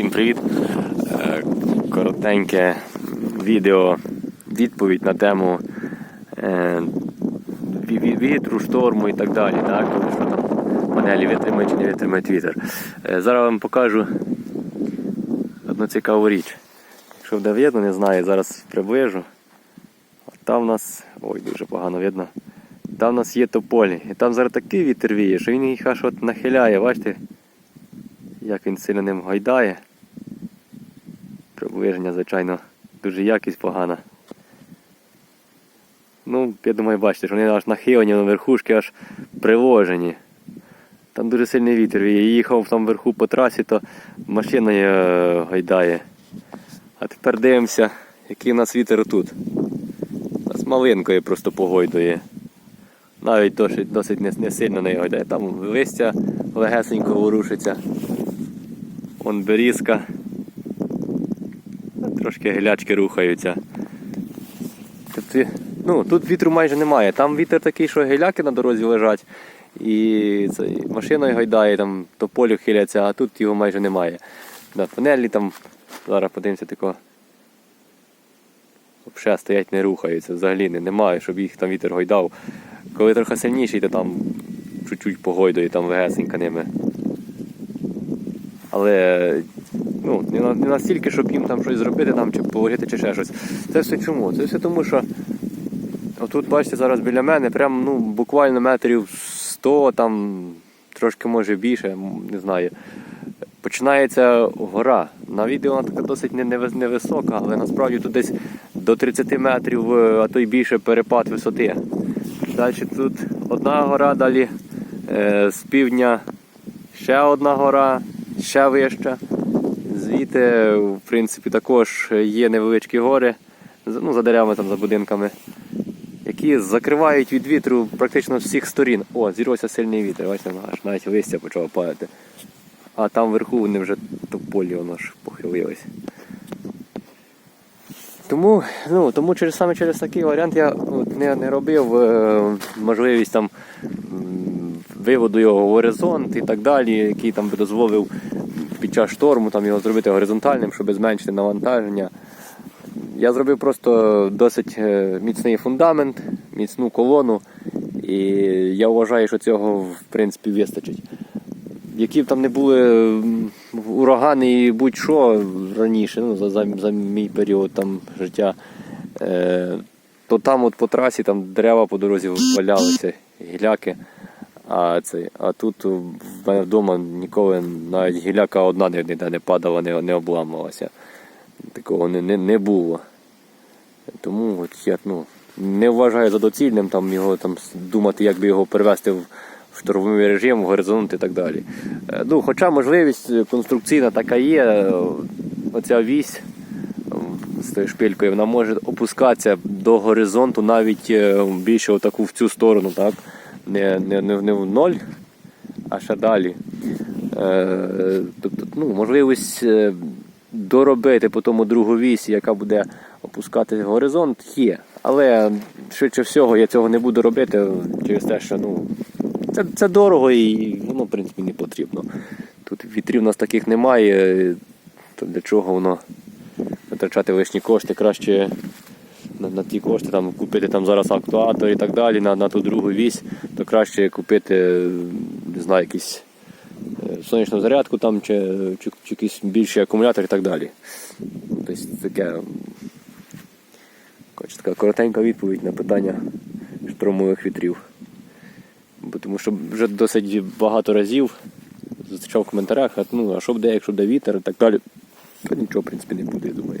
Всім привіт! Е, Коротеньке відео, відповідь на тему е, ві- ві- вітру, шторму і так далі. Так? Що там панелі витримають чи не витримають вітер. Е, Зараз вам покажу одну цікаву річ. Якщо буде видно, не знаю, зараз приближу. От Там в нас. Ой, дуже погано видно. Там в нас є тополі. І там зараз такий вітер віє, що він їх аж от нахиляє, бачите? як він сильно ним гойдає. Приближення, звичайно, дуже якість погана. Ну, я думаю, бачите, що вони аж нахилені на верхушки, аж приложені. Там дуже сильний вітер. Я їхав там вверху по трасі, то машина е, гойдає. А тепер дивимося, який у нас вітер тут. Нас малинкою просто погойдує. Навіть досить, досить не, не сильно не гойдає. Там листя легесенько ворушиться. Вон берізка. Трошки гілячки рухаються. Тобто, ну, тут вітру майже немає. Там вітер такий, що гіляки на дорозі лежать. І це, машиною гайдає, там тополю хиляться, а тут його майже немає. На панелі там, зараз подивимося тако. Взагалі стоять, не рухаються, взагалі не, немає, щоб їх там вітер гойдав. Коли трохи сильніший, то там чуть-чуть погойдує, там легесенько ними. Але ну, не, на- не настільки, щоб їм там щось зробити, там, чи положити, чи ще щось. Це все чому? Це все тому, що отут, бачите, зараз біля мене, прям ну, буквально метрів 100, там трошки може більше, не знаю. Починається гора. На відео вона така досить не- невис- невисока, але насправді тут десь до 30 метрів, е, а то й більше перепад висоти. Далі тут одна гора, далі е, з півдня ще одна гора, ще вища. Звідти, в принципі, також є невеличкі гори, ну, за деревами, там, за будинками, які закривають від вітру практично всіх сторін. О, зірвався сильний вітер, бачите, аж навіть листя почало падати. А там вверху вони вже тополі воно ж похилились. Тому, ну, тому через саме через такий варіант я от, не, не робив е, можливість там виводу його в горизонт і так далі, який там би дозволив під час шторму там, його зробити горизонтальним, щоб зменшити навантаження. Я зробив просто досить е, міцний фундамент, міцну колону, і я вважаю, що цього в принципі вистачить. Які б там не були урагани і будь-що раніше, ну, за, за, за мій період там, життя, е, то там от по трасі там дерева по дорозі валялися, гіляки. А, це, а тут в мене вдома ніколи навіть гіляка одна ніде не падала, не, не обламувалася. Такого не, не, не було. Тому от я ну, не вважаю за доцільним там його там думати, як би його перевести в штурмовий режим, в горизонт і так далі. Е, Ну, хоча можливість конструкційна така є, е, оця вісь е, з тою шпилькою, вона може опускатися до горизонту навіть більше отаку в цю сторону, так? Не, не, не, не в ноль, а ще далі. Е, Тобто, ну, можливість е, доробити по тому другу вісі, яка буде опускати горизонт, є. Але швидше всього я цього не буду робити через те, що ну, це, це дорого і воно, в принципі, не потрібно. Тут вітрів у нас таких немає, то для чого воно витрачати лишні кошти, краще на, на ті кошти там, купити там зараз актуатор і так далі, на, на ту другу вісь, то краще купити, не знаю, якийсь е, сонячну зарядку там, чи, чи, чи якийсь більший акумулятор і так далі. Тобто таке така коротенька відповідь на питання штормових вітрів. Бо тому що вже досить багато разів зустрічав в коментарях, а, ну, а що буде, якщо буде вітер і так далі. То нічого, в принципі, не буде, я думаю.